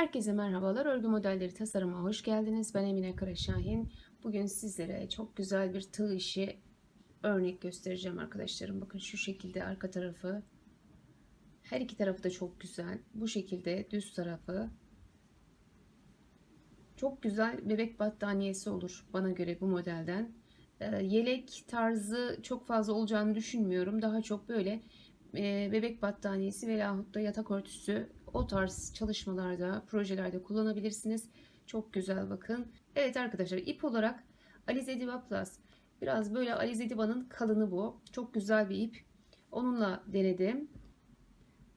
Herkese merhabalar. Örgü modelleri tasarıma hoş geldiniz. Ben Emine Karaşahin. Bugün sizlere çok güzel bir tığ işi örnek göstereceğim arkadaşlarım. Bakın şu şekilde arka tarafı. Her iki tarafı da çok güzel. Bu şekilde düz tarafı. Çok güzel bebek battaniyesi olur bana göre bu modelden. Ee, yelek tarzı çok fazla olacağını düşünmüyorum. Daha çok böyle e, bebek battaniyesi veyahut da yatak örtüsü o tarz çalışmalarda, projelerde kullanabilirsiniz. Çok güzel bakın. Evet arkadaşlar ip olarak Alize Diva Plus. Biraz böyle Alize Diva'nın kalını bu. Çok güzel bir ip. Onunla denedim.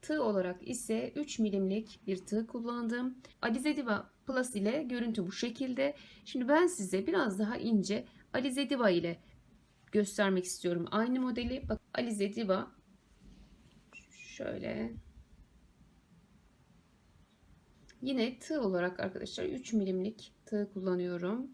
Tığ olarak ise 3 milimlik bir tığ kullandım. Alize Diva Plus ile görüntü bu şekilde. Şimdi ben size biraz daha ince Alize Diva ile göstermek istiyorum. Aynı modeli. Bak Alize Diva şöyle Yine tığ olarak arkadaşlar 3 milimlik tığ kullanıyorum.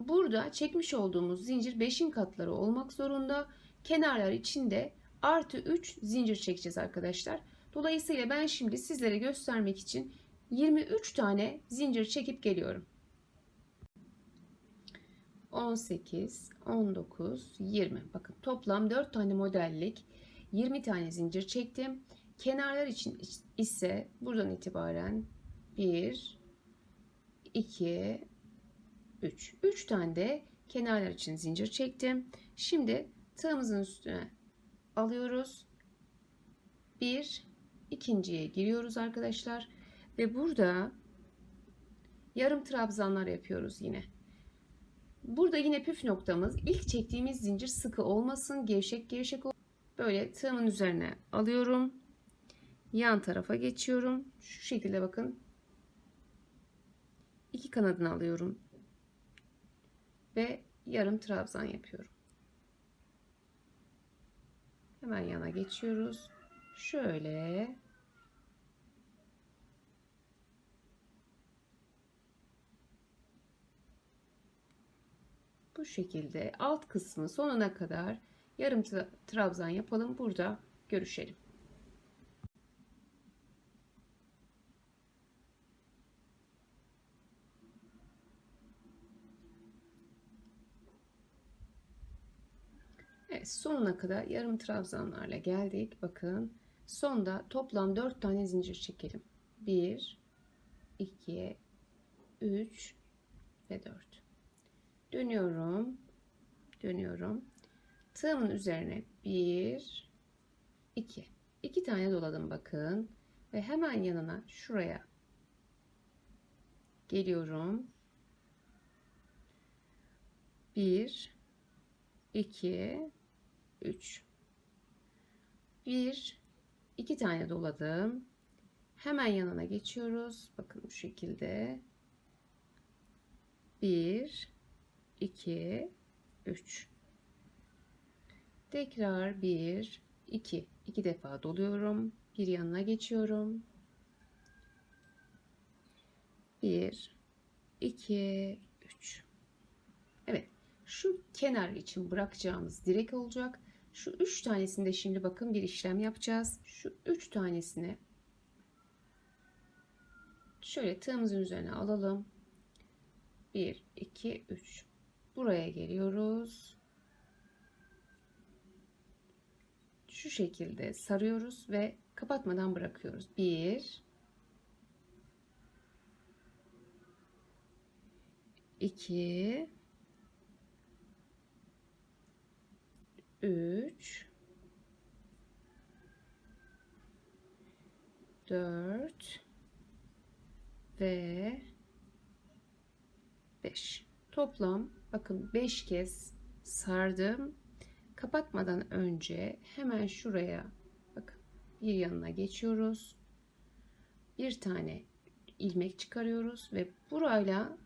Burada çekmiş olduğumuz zincir 5'in katları olmak zorunda. Kenarlar içinde artı 3 zincir çekeceğiz arkadaşlar. Dolayısıyla ben şimdi sizlere göstermek için 23 tane zincir çekip geliyorum. 18, 19, 20. Bakın toplam 4 tane modellik 20 tane zincir çektim. Kenarlar için ise buradan itibaren 1, 2, 3. 3 tane de kenarlar için zincir çektim. Şimdi tığımızın üstüne alıyoruz. Bir, ikinciye giriyoruz arkadaşlar. Ve burada yarım trabzanlar yapıyoruz yine. Burada yine püf noktamız ilk çektiğimiz zincir sıkı olmasın. Gevşek gevşek ol. Böyle tığımın üzerine alıyorum. Yan tarafa geçiyorum. Şu şekilde bakın. İki kanadını alıyorum. Ve yarım trabzan yapıyorum. Hemen yana geçiyoruz. Şöyle bu şekilde alt kısmı sonuna kadar yarım trabzan yapalım. Burada görüşelim. Evet, sonuna kadar yarım trabzanlarla geldik. Bakın sonda toplam 4 tane zincir çekelim. 1 2 3 ve 4 dönüyorum. Dönüyorum. Tığımın üzerine bir iki. İki tane doladım bakın. Ve hemen yanına şuraya geliyorum. Bir iki üç. Bir iki tane doladım. Hemen yanına geçiyoruz. Bakın bu şekilde. Bir 2 3 tekrar 1 2 2 defa doluyorum. Bir yanına geçiyorum. 1 2 3 Evet şu kenar için bırakacağımız direk olacak. Şu üç tanesinde şimdi bakın bir işlem yapacağız. Şu üç tanesini şöyle tığımızın üzerine alalım. 1 2 3 buraya geliyoruz. Şu şekilde sarıyoruz ve kapatmadan bırakıyoruz. 1 2 3 4 ve 5 toplam bakın 5 kez sardım. Kapatmadan önce hemen şuraya bakın bir yanına geçiyoruz. Bir tane ilmek çıkarıyoruz ve burayla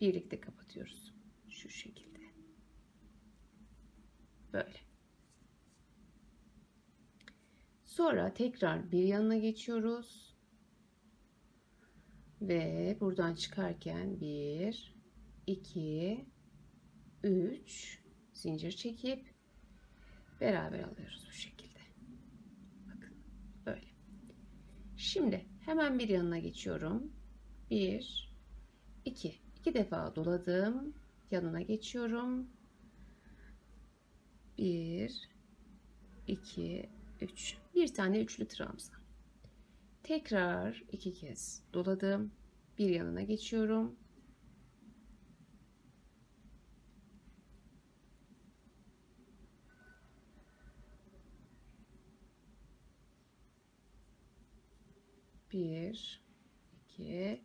birlikte kapatıyoruz. Şu şekilde. Böyle. Sonra tekrar bir yanına geçiyoruz. Ve buradan çıkarken bir, iki, 3 zincir çekip beraber alıyoruz bu şekilde. Bakın böyle. Şimdi hemen bir yanına geçiyorum. Bir, iki. iki defa doladım. Yanına geçiyorum. Bir, iki, üç. Bir tane üçlü trabzan. Tekrar iki kez doladım. Bir yanına geçiyorum. Bir, iki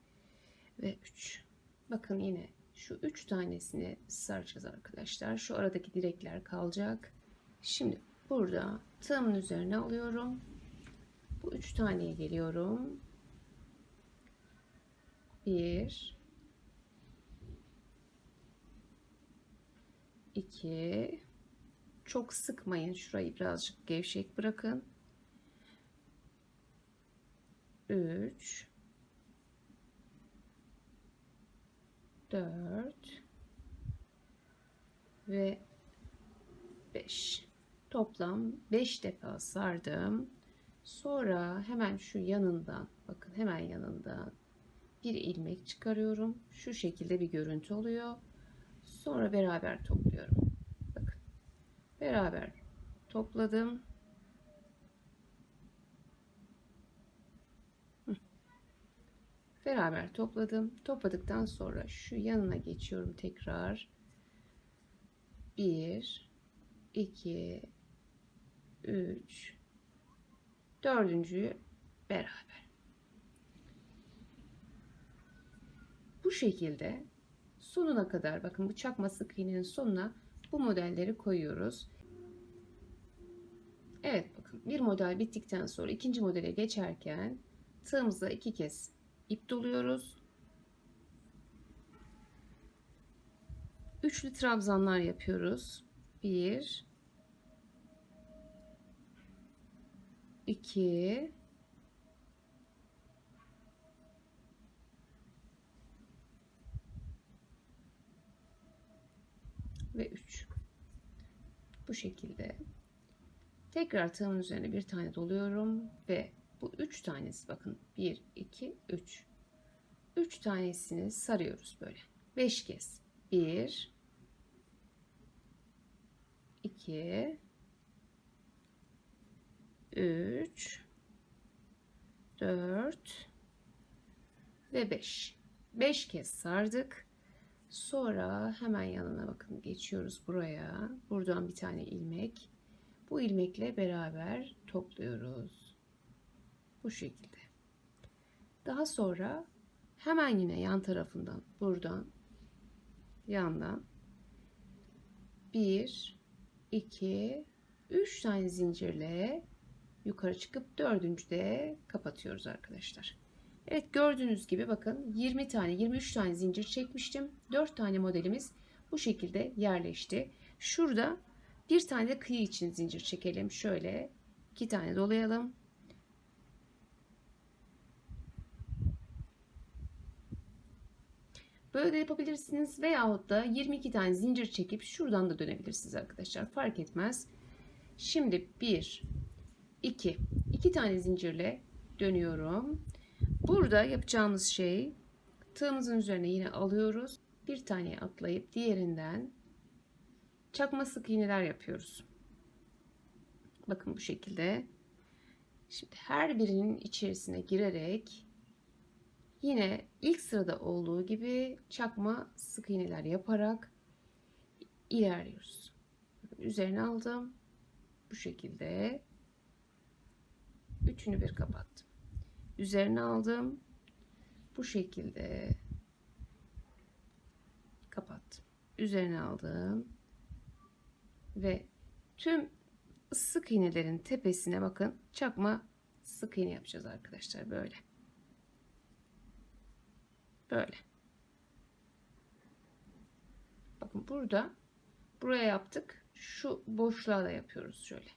ve üç. Bakın yine şu üç tanesini saracağız arkadaşlar. Şu aradaki direkler kalacak. Şimdi burada tığımın üzerine alıyorum. Bu üç taneye geliyorum. Bir, iki. Çok sıkmayın. Şurayı birazcık gevşek bırakın. 3 4 ve 5 toplam 5 defa sardım. Sonra hemen şu yanından bakın hemen yanından bir ilmek çıkarıyorum. Şu şekilde bir görüntü oluyor. Sonra beraber topluyorum. Bakın beraber topladım beraber topladım. Topladıktan sonra şu yanına geçiyorum tekrar. 1 2 3 dördüncüyü beraber. Bu şekilde sonuna kadar bakın bu çakma sık iğnenin sonuna bu modelleri koyuyoruz. Evet bakın bir model bittikten sonra ikinci modele geçerken tığımıza iki kez ip doluyoruz. Üçlü trabzanlar yapıyoruz. Bir, iki, ve üç. Bu şekilde tekrar tığımın üzerine bir tane doluyorum ve bu üç tanesi bakın 1 2 3 3 tanesini sarıyoruz böyle. 5 kez. 1 2 3 4 ve 5 5 kez sardık. Sonra hemen yanına bakın geçiyoruz buraya. Buradan bir tane ilmek. Bu ilmekle beraber topluyoruz bu şekilde. Daha sonra hemen yine yan tarafından buradan yandan 1 2 3 tane zincirle yukarı çıkıp dördüncüde kapatıyoruz arkadaşlar. Evet gördüğünüz gibi bakın 20 tane 23 tane zincir çekmiştim. 4 tane modelimiz bu şekilde yerleşti. Şurada bir tane de kıyı için zincir çekelim. Şöyle iki tane dolayalım. Böyle de yapabilirsiniz veyahut da 22 tane zincir çekip şuradan da dönebilirsiniz arkadaşlar. Fark etmez. Şimdi 1 2 2 tane zincirle dönüyorum. Burada yapacağımız şey tığımızın üzerine yine alıyoruz. Bir tane atlayıp diğerinden çakma sık iğneler yapıyoruz. Bakın bu şekilde. Şimdi her birinin içerisine girerek Yine ilk sırada olduğu gibi çakma sık iğneler yaparak ilerliyoruz. Üzerine aldım. Bu şekilde üçünü bir kapattım. Üzerine aldım. Bu şekilde kapattım. Üzerine aldım. Ve tüm sık iğnelerin tepesine bakın çakma sık iğne yapacağız arkadaşlar böyle. Böyle. Bakın burada buraya yaptık. Şu boşluğa da yapıyoruz şöyle.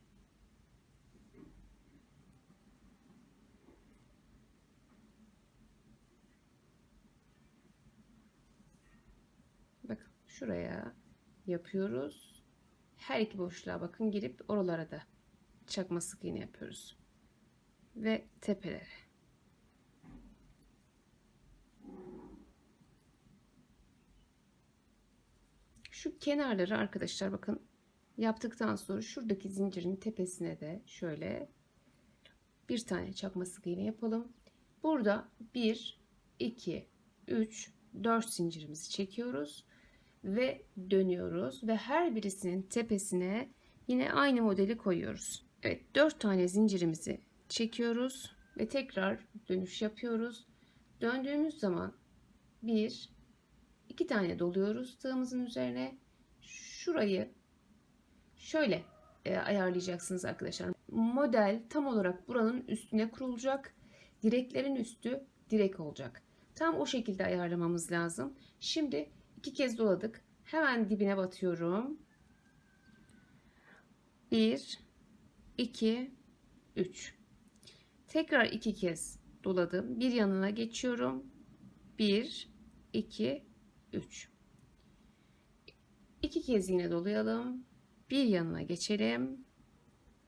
Bakın şuraya yapıyoruz. her iki boşluğa bakın girip oralara da çakma sık iğne yapıyoruz. Ve tepelere. Şu kenarları arkadaşlar bakın yaptıktan sonra şuradaki zincirin tepesine de şöyle bir tane çakma sık iğne yapalım. Burada 1, 2, 3, 4 zincirimizi çekiyoruz ve dönüyoruz ve her birisinin tepesine yine aynı modeli koyuyoruz. Evet 4 tane zincirimizi çekiyoruz ve tekrar dönüş yapıyoruz. Döndüğümüz zaman 1 2 tane doluyoruz tığımızın üzerine. Şurayı şöyle e, ayarlayacaksınız arkadaşlar. Model tam olarak buranın üstüne kurulacak. Direklerin üstü direk olacak. Tam o şekilde ayarlamamız lazım. Şimdi iki kez doladık. Hemen dibine batıyorum. 1 2 3 Tekrar iki kez doladım. Bir yanına geçiyorum. 1 2 3 İki kez yine dolayalım. Bir yanına geçelim.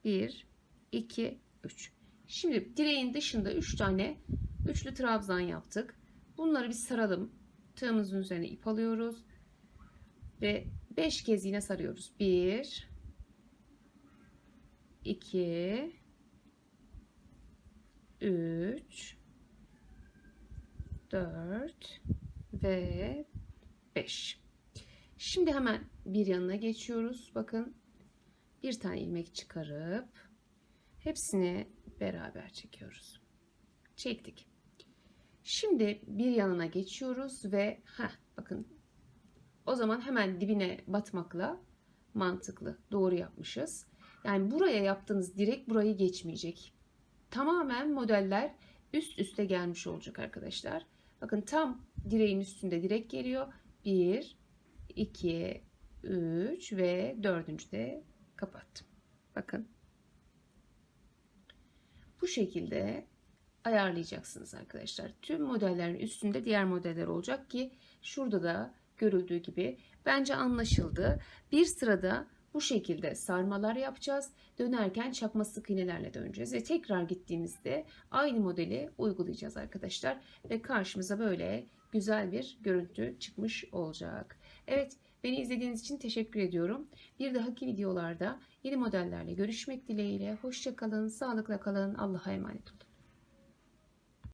1 2 3 Şimdi direğin dışında 3 tane üçlü trabzan yaptık. Bunları bir saralım. Tığımızın üzerine ip alıyoruz. Ve 5 kez yine sarıyoruz. 1 2 3 4 ve 5. Şimdi hemen bir yanına geçiyoruz. Bakın bir tane ilmek çıkarıp hepsini beraber çekiyoruz. Çektik. Şimdi bir yanına geçiyoruz ve heh, bakın o zaman hemen dibine batmakla mantıklı. Doğru yapmışız. Yani buraya yaptığınız direkt burayı geçmeyecek. Tamamen modeller üst üste gelmiş olacak arkadaşlar. Bakın tam direğin üstünde direk geliyor. 1, 2, 3 ve dördüncü de kapattım. Bakın. Bu şekilde ayarlayacaksınız arkadaşlar. Tüm modellerin üstünde diğer modeller olacak ki şurada da görüldüğü gibi bence anlaşıldı. Bir sırada bu şekilde sarmalar yapacağız. Dönerken çakma sık iğnelerle döneceğiz ve tekrar gittiğimizde aynı modeli uygulayacağız arkadaşlar ve karşımıza böyle güzel bir görüntü çıkmış olacak. Evet beni izlediğiniz için teşekkür ediyorum. Bir dahaki videolarda yeni modellerle görüşmek dileğiyle. Hoşçakalın, sağlıkla kalın, Allah'a emanet olun.